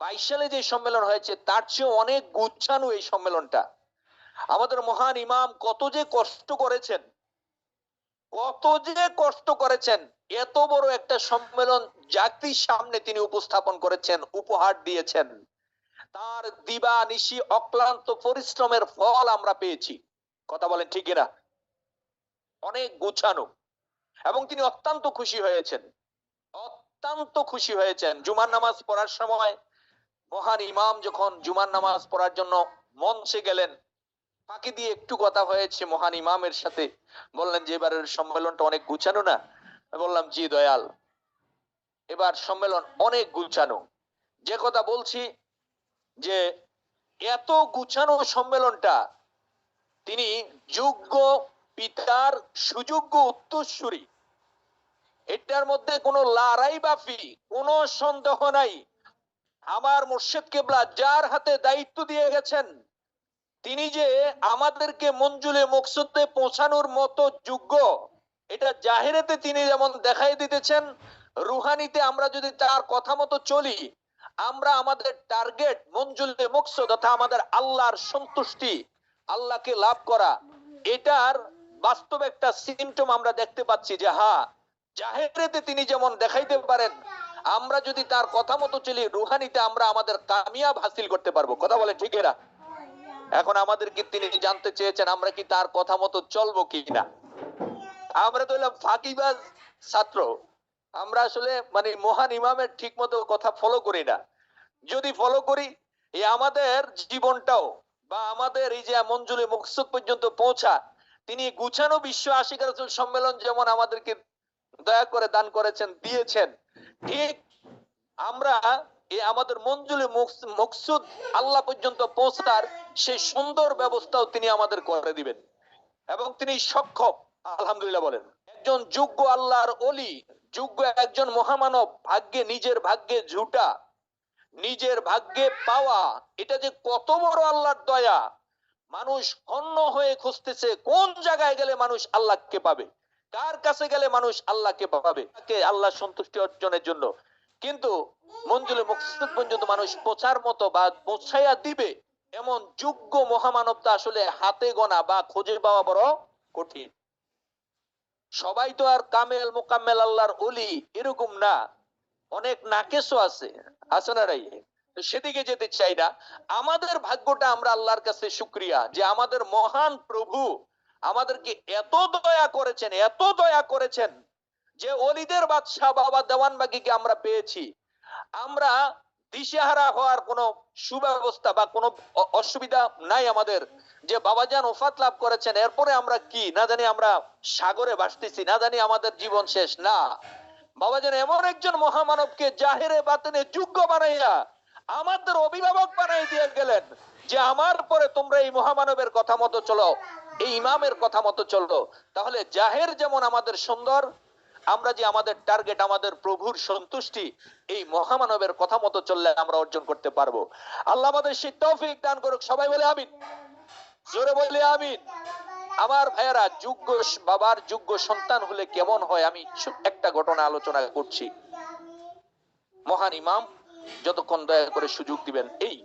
বাইশ সালে যে সম্মেলন হয়েছে, তার চেয়ে অনেক গুচ্ছানো এই সম্মেলনটা। আমাদের মহান ইমাম কত যে কষ্ট করেছেন, কত যে কষ্ট করেছেন, এত বড় একটা সম্মেলন জাতির সামনে তিনি উপস্থাপন করেছেন, উপহার দিয়েছেন। তার দিবা নিশি অক্লান্ত পরিশ্রমের ফল আমরা পেয়েছি। কথা বলেন ঠিক না অনেক গুছানো এবং তিনি অত্যন্ত খুশি হয়েছেন। অত্যন্ত খুশি হয়েছেন। জুমার নামাজ পড়ার সময় মহান ইমাম যখন জুমার নামাজ পড়ার জন্য মঞ্চে গেলেন, ফাঁকি দিয়ে একটু কথা হয়েছে মহান ইমামের সাথে। বললেন যে, এবারের সম্মেলনটা অনেক গুছানো না? বললাম, জি দয়াল, এবার সম্মেলন অনেক গুছানো। যে কথা বলছি, যে এত গুছানো সম্মেলনটা তিনি যোগ্য পিতার সুযোগ্য উত্তরসূরি। এটার মধ্যে কোনো লড়াই বাফি কোনো সন্দেহ নাই। আমার মুর্শিদ কেবলা যার হাতে দায়িত্ব দিয়ে গেছেন, তিনি যে আমাদেরকে মঞ্জুলে মকসুদে পৌঁছানোর মতো যোগ্য, এটা জাহেরেতে তিনি যেমন দেখাই দিতেছেন, রুহানিতে আমরা যদি তার কথা মতো চলি, আমরা আমাদের টার্গেট মঞ্জুলে মকসুদ অর্থাৎ আমাদের আল্লাহর সন্তুষ্টি, আল্লাহকে লাভ করা, এটার বাস্তব একটা সিমটম আমরা দেখতে পাচ্ছি যে হ্যাঁ জাহেরেতে তিনি যেমন দেখাইতে পারেন আমরা যদি তার কথা মতো চলি রুহানিতে আমরা আমাদের কামিয়াব হাসিল করতে পারব। কথা বলে ঠিক এরা? এখন আমাদেরকে তিনি জানতে চেয়েছেন, আমরা কি তার কথা মতো চলবো কি না আমরা তো হলাম ফাঁকিবাজ ছাত্র। আমরা আসলে মানে মহান ইমামের ঠিক মতো কথা ফলো করি না। যদি ফলো করি এই আমাদের জীবনটাও বা আমাদের এই যে মঞ্জুলে মকসুদ পর্যন্ত পৌঁছা, তিনি গুছানো বিশ্ব আশিকার সম্মেলন যেমন আমাদেরকে দয়া করে দান করেছেন, দিয়েছেন ঠিক আমরা এই আমাদের মঞ্জুলে মকসুদ আল্লাহ পর্যন্ত পৌঁছার সেই সুন্দর ব্যবস্থাও তিনি আমাদের করে দিবেন। এবং তিনি সক্ষম, আলহামদুলিল্লাহ বলেন। একজন যোগ্য আল্লাহর অলি যোগ্য একজন মহামানব, ভাগ্যে নিজের ভাগ্যে ঝুটা, নিজের ভাগ্যে পাওয়া, এটা যে কত বড় আল্লাহর দয়া! মানুষ হন্য হয়ে খুঁজতেছে, কোন জায়গায় গেলে মানুষ আল্লাহকে পাবে? কার কাছে গেলে মানুষ আল্লাহকে পাবে তাকে আল্লাহ সন্তুষ্টি অর্জনের জন্য। কিন্তু মঞ্জুলে মুকসুদ পর্যন্ত মানুষ পৌঁছার মতো বা পৌঁছাইয়া দিবে এমন যোগ্য মহামানবতা আসলে হাতে গোনা বা খুঁজে পাওয়া বড় কঠিন। সবাই তো আর কামেল মোকাম্মেল আল্লাহর অলি এরকম না। অনেক নাকেশও আছে। আছে না রাই তো সেদিকে যেতে চাই না। আমাদের ভাগ্যটা আমরা আল্লাহর কাছে শুক্রিয়া যে আমাদের মহান প্রভু আমাদেরকে এত দয়া করেছেন, এত দয়া করেছেন যে অলিদের বাদশাহ বাবা দেওয়ানবাগিকে আমরা পেয়েছি। আমরা দিশেহারা হওয়ার কোনো সুব্যবস্থা বা কোনো অসুবিধা নাই আমাদের যে বাবাজান ওফাত লাভ করেছেন, এরপরে আমরা কি? না জানি আমরা সাগরে ভাসতেছি, না জানি আমাদের জীবন শেষ, না। বাবা বাবাজান এমন একজন মহামানবকে জাহেরে বাতেনে যোগ্য বানাইয়া আমাদের অভিভাবক বানাই দিয়ে গেলেন যে আমার পরে তোমরা এই মহামানবের কথা মতো চলো। এই ইমামের কথা মতো চলো তাহলে জাহের যেমন আমাদের সুন্দর, আমরা যে আমাদের টার্গেট আমাদের প্রভুর সন্তুষ্টি, এই মহামানবের কথা মতো চললে আমরা অর্জন করতে পারব। আল্লাহ আমাদের সেই তৌফিক দান করুক, সবাই বলে আমিন। জোরে বলে আমিন। আমার ভাইয়েরা, যোগ্য বাবার যোগ্য সন্তান হলে কেমন হয়? আমি একটা ঘটনা আলোচনা করছি। মহান ইমাম, যতক্ষণ দয়া করে সুযোগ দিবেন, এই।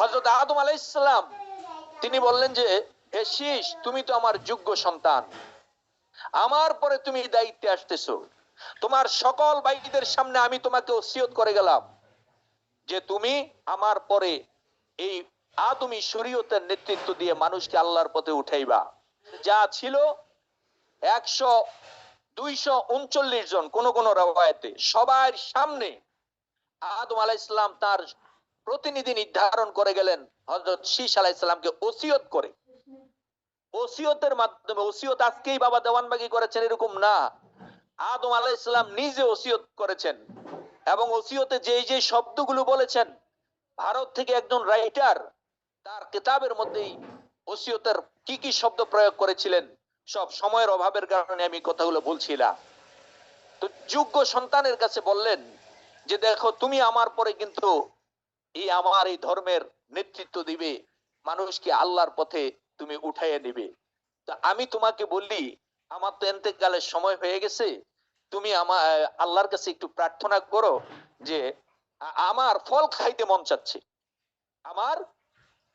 হজরত আদম আলাইসালাম তিনি বললেন যে, হে শীষ, তুমি তো আমার যোগ্য সন্তান। আমার পরে তুমি দায়িত্বে আসতেছো। তোমার সকল বাইদের সামনে আমি তোমাকে ওসিয়ত করে গেলাম যে তুমি আমার পরে এই আদমি শরীয়তের নেতৃত্ব দিয়ে মানুষকে আল্লাহর পথে উঠাইবা। যা ছিল একশো দুইশো উনচল্লিশ জন কোন কোন রায়তে সবার সামনে আদম আলাহ ইসলাম তার প্রতিনিধি নির্ধারণ করে গেলেন হজরত শীষ আলাহ ইসলামকে ওসিয়ত করে। ওসিয়তের মাধ্যমে ওসিয়ত আজকেই বাবা দেওয়ানবাগি করেছেন এরকম না। আদম আলাহ ইসলাম নিজে ওসিয়ত করেছেন এবং ওসিয়তে যে যে শব্দগুলো বলেছেন, ভারত থেকে একজন রাইটার তার কিতাবের মধ্যেই ওসিয়তের কি কি শব্দ প্রয়োগ করেছিলেন, সব সময়ের অভাবের কারণে আমি কথাগুলো বলছিলাম। তো যোগ্য সন্তানের কাছে বললেন যে, দেখো, তুমি আমার পরে কিন্তু এই আমার এই ধর্মের নেতৃত্ব দিবে, মানুষকে আল্লাহর পথে তুমি উঠাইয়া দিবে তা আমি তোমাকে বললি, আমার তো এতেকালের সময় হয়ে গেছে, তুমি আমার আল্লাহর কাছে একটু প্রার্থনা করো যে, আমার ফল খাইতে মন চাচ্ছে। আমার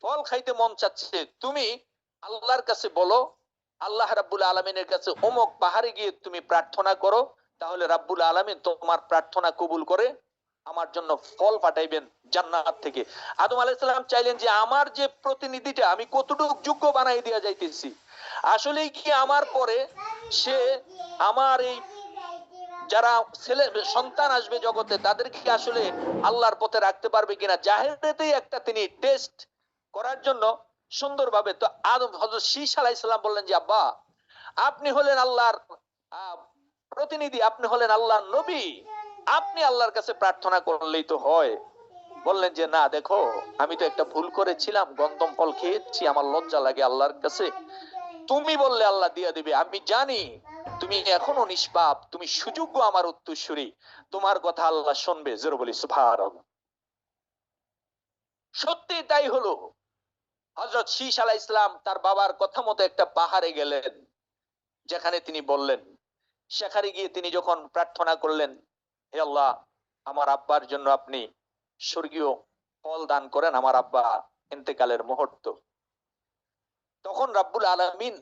ফল খাইতে মন চাচ্ছে, তুমি আল্লাহর কাছে বলো, আল্লাহ রাব্বুল আলমিনের কাছে অমুক পাহাড়ে গিয়ে তুমি প্রার্থনা করো, তাহলে রাব্বুল আলমিন তোমার প্রার্থনা কবুল করে আমার জন্য ফল পাঠাইবেন জান্নাত থেকে। আদম আলাইসালাম চাইলেন যে আমার যে প্রতিনিধিটা, আমি কতটুকু যোগ্য বানাই দিয়া যাইতেছি। আসলে কি আমার পরে সে আমার এই যারা ছেলে, সন্তান আসবে জগতে, তাদেরকে আসলে আল্লাহর পথে রাখতে পারবে কিনা? জাহেরাতেই একটা তিনি টেস্ট করার জন্য সুন্দরভাবে তো আদম হযরত শীষ আলাইসাল্লাম বললেন যে, আব্বা, আপনি হলেন আল্লাহর প্রতিনিধি, আপনি হলেন আল্লাহর নবী। আপনি আল্লাহর কাছে প্রার্থনা করলেই তো হয়। বললেন যে, না, দেখো, আমি তো একটা ভুল করেছিলাম, গন্ধম ফল খেয়েছি, আমার লজ্জা লাগে আল্লাহর কাছে। তুমি বললে আল্লাহ দিয়ে দিবে, আমি জানি, তুমি এখনও নিষ্পাপ, তুমি সুযোগ্য আমার উত্তরসূরি। তোমার কথা আল্লাহ শুনবে, জোর বলি সুভার সত্যি তাই হলো। হজরত শীষ আলাহ ইসলাম তার বাবার কথা মতো একটা পাহাড়ে গেলেন, যেখানে তিনি বললেন, সেখানে গিয়ে তিনি যখন প্রার্থনা করলেন হে আল্লাহ, আমার আব্বার জন্য আপনি স্বর্গীয় ফল দান করেন আমার আব্বা ইন্তেকালের মুহূর্ত। তখন রাব্বুল আলামিন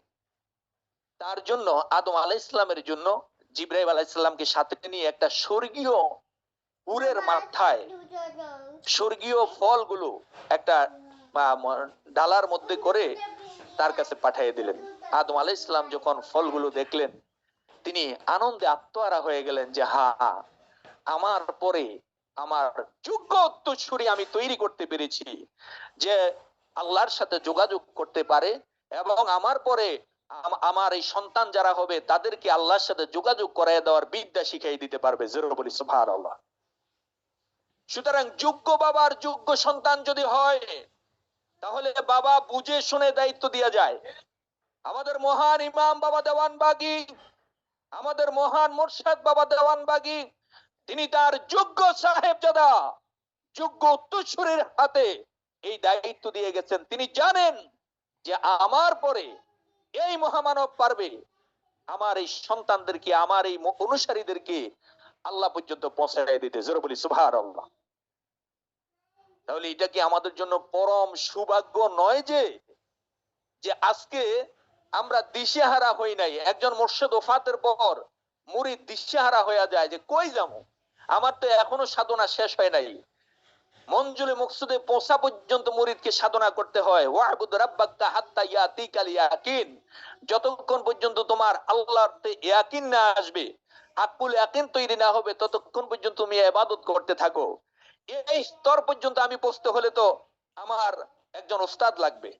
তার জন্য, আদম আলাহ ইসলামের জন্য জিব্রাইম আলাহ ইসলামকে সাথে নিয়ে একটা স্বর্গীয় উরের মাথায় স্বর্গীয় ফলগুলো একটা ডালার মধ্যে করে তার কাছে পাঠিয়ে দিলেন। আদম আলাহ ইসলাম যখন ফলগুলো দেখলেন, তিনি আনন্দে আত্মহারা হয়ে গেলেন যে হা আমার পরে আমার যোগ্য উত্তরসূরি আমি তৈরি করতে পেরেছি যে আল্লাহর সাথে যোগাযোগ করতে পারে এবং আমার পরে আমার এই সন্তান যারা হবে তাদেরকে আল্লাহর সাথে যোগাযোগ করাই দেওয়ার বিদ্যা শিখাই দিতে পারবে। জেরো বলি সুভার আল্লাহ সুতরাং যোগ্য বাবার যোগ্য সন্তান যদি হয়, তাহলে বাবা বুঝে শুনে দায়িত্ব দিয়া যায়। আমাদের মহান ইমাম বাবা দেওয়ান বাগি আমাদের মহান মোরশাদ বাবা দেওয়ান বাগি তিনি তার যোগ্য সাহেব জাদা যোগ্য উত্তরসূরের হাতে এই দায়িত্ব দিয়ে গেছেন। তিনি জানেন যে আমার পরে এই মহামানব পারবে। আমার এই সন্তানদেরকে, আমার এই অনুসারীদেরকে আল্লাহ পর্যন্ত পৌঁছায় দিতে। জোর বলি সুভার আল্লাহ তাহলে এটা কি আমাদের জন্য পরম সৌভাগ্য নয় যে যে আজকে আমরা দিশেহারা হই নাই? একজন মোর্শেদ ওফাতের পর মুরিদ দিশেহারা হয়ে যায় যে কই যাব? আমার তো এখনও সাধনা শেষ হয় নাই। মঞ্জুলে মকসুদে পৌঁছা পর্যন্ত মুরিদকে সাধনা করতে হয়। ওয়াহবুদ রাব্বাক্কা হাত্তা ইয়াতিকাল ইয়াকিন। যতক্ষণ পর্যন্ত তোমার আল্লাহর ইয়াকিন না আসবে, আকুল ইয়াকিন তৈরি না হবে, ততক্ষণ পর্যন্ত তুমি ইবাদত করতে থাকো। এই স্তর পর্যন্ত আমি পৌঁছতে হলে তো আমার একজন ওস্তাদ লাগবে।